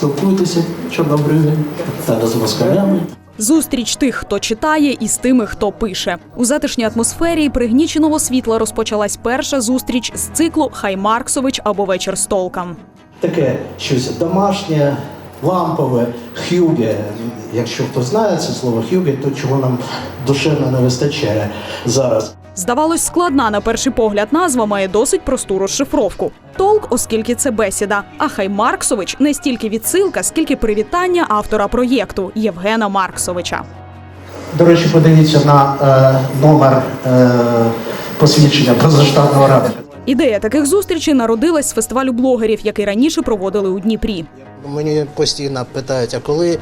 спілкуйтеся, чорнобриві, та з москалями. Зустріч тих, хто читає, і з тими, хто пише. У затишній атмосфері пригніченого світла розпочалась перша зустріч з циклу Хай Марксович або вечір з толком. Таке щось домашнє, лампове, хюге. Якщо хто знає це слово хюге, то чого нам душевно не вистачає зараз. Здавалось, складна на перший погляд назва має досить просту розшифровку. Толк, оскільки це бесіда. А хай Марксович не стільки відсилка, скільки привітання автора проєкту Євгена Марксовича. До речі, подивіться на е, номер е, посвідчення позаштатного радника. Ідея таких зустрічей народилась з фестивалю блогерів, який раніше проводили у Дніпрі. Мені постійно питають, а коли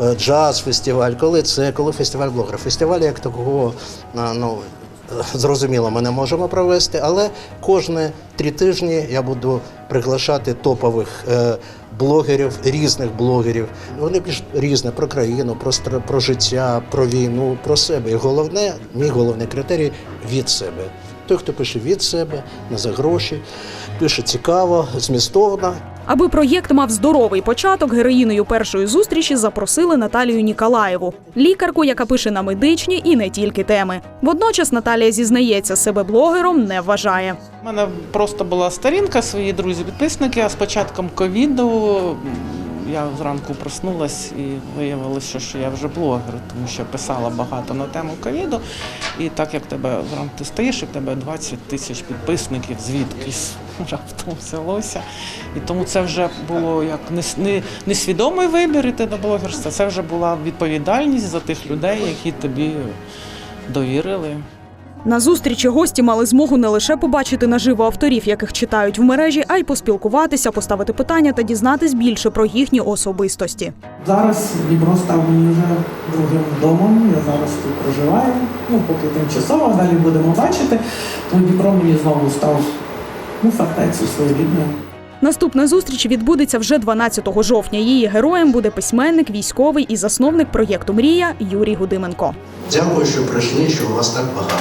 е, джаз-фестиваль, коли це, коли фестиваль блогерів. Фестиваль як такого, ну, зрозуміло, ми не можемо провести, але кожні три тижні я буду приглашати топових е, блогерів, різних блогерів. Вони пишуть різне про країну, про, про життя, про війну, про себе. І головне, мій головний критерій від себе. Той, хто пише від себе, не за гроші, пише цікаво, змістовно. Аби проєкт мав здоровий початок, героїною першої зустрічі запросили Наталію Ніколаєву, лікарку, яка пише на медичні і не тільки теми. Водночас Наталія зізнається, себе блогером не вважає. У мене просто була сторінка, свої друзі-підписники, а з початком ковіду я зранку проснулась і виявилося, що я вже блогер, тому що писала багато на тему ковіду. І так як тебе зранку ти стоїш, і в тебе 20 тисяч підписників, звідкись раптом взялося. І тому це вже було як не, не, несвідомий вибір іти до блогерства, це вже була відповідальність за тих людей, які тобі довірили. На зустрічі гості мали змогу не лише побачити наживо авторів, яких читають в мережі, а й поспілкуватися, поставити питання та дізнатись більше про їхні особистості. Зараз Дніпро став мені вже другим домом. Я зараз тут проживаю. Ну, поки тимчасово, далі будемо бачити. Тому Дніпро мені знову став ну, фортецею своєрідною. Наступна зустріч відбудеться вже 12 жовтня. Її героєм буде письменник, військовий і засновник проєкту Мрія Юрій Гудименко. Дякую, що прийшли, що у вас так багато.